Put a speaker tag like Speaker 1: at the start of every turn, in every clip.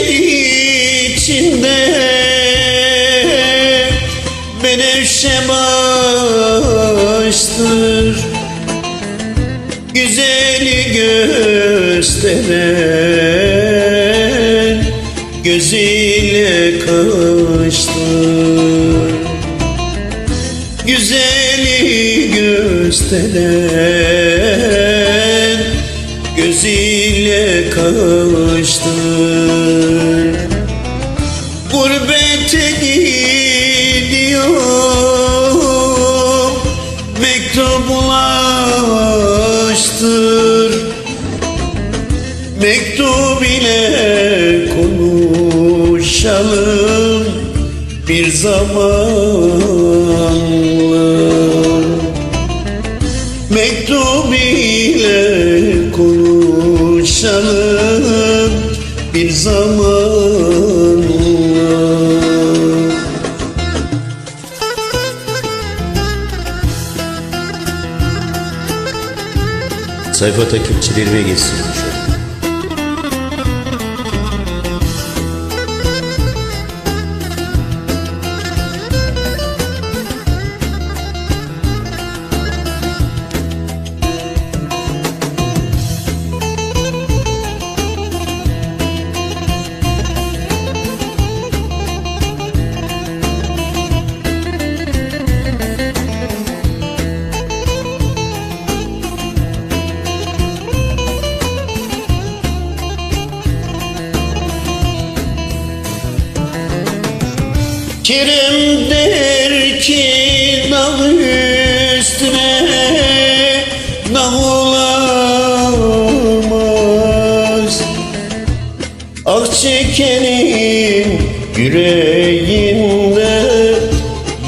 Speaker 1: İçinde Menevşe baştır Güzeli gösteren Gözüyle kaçtır Güzeli gösteren Gözüyle kaçtır Gurbete gidiyorum Mektup ulaştır. Mektup ile konuşalım Bir zamanlar
Speaker 2: Sayfa takipçilerime geçsin.
Speaker 1: Kerem der ki dağ üstüne dağ olamaz Ah çekenin yüreğinde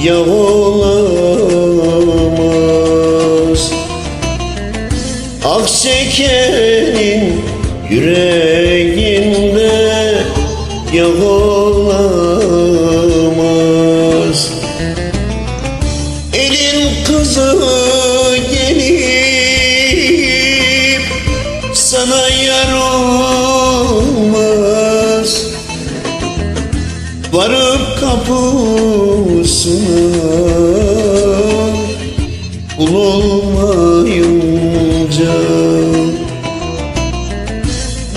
Speaker 1: yağ olamaz Ah çekenin yüreğinde yağ olamaz sana yar olmaz. Varıp kapısına kul olmayınca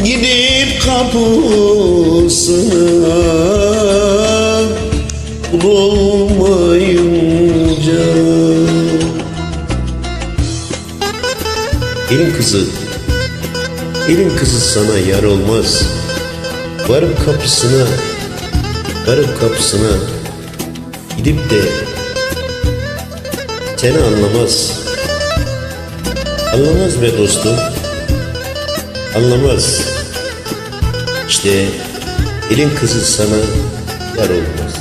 Speaker 1: Gidip kapısına kul olmayınca.
Speaker 2: Elin kızı, elin kızı sana yar olmaz. Varıp kapısına, varıp kapısına gidip de seni anlamaz. Anlamaz be dostum. Anlamaz. İşte elin kızı sana yar olmaz.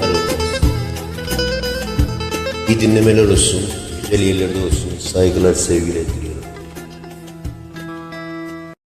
Speaker 2: Yar olmaz. İyi dinlemeler olsun. Güzel yerlerde olsun. Saygılar, sevgiler.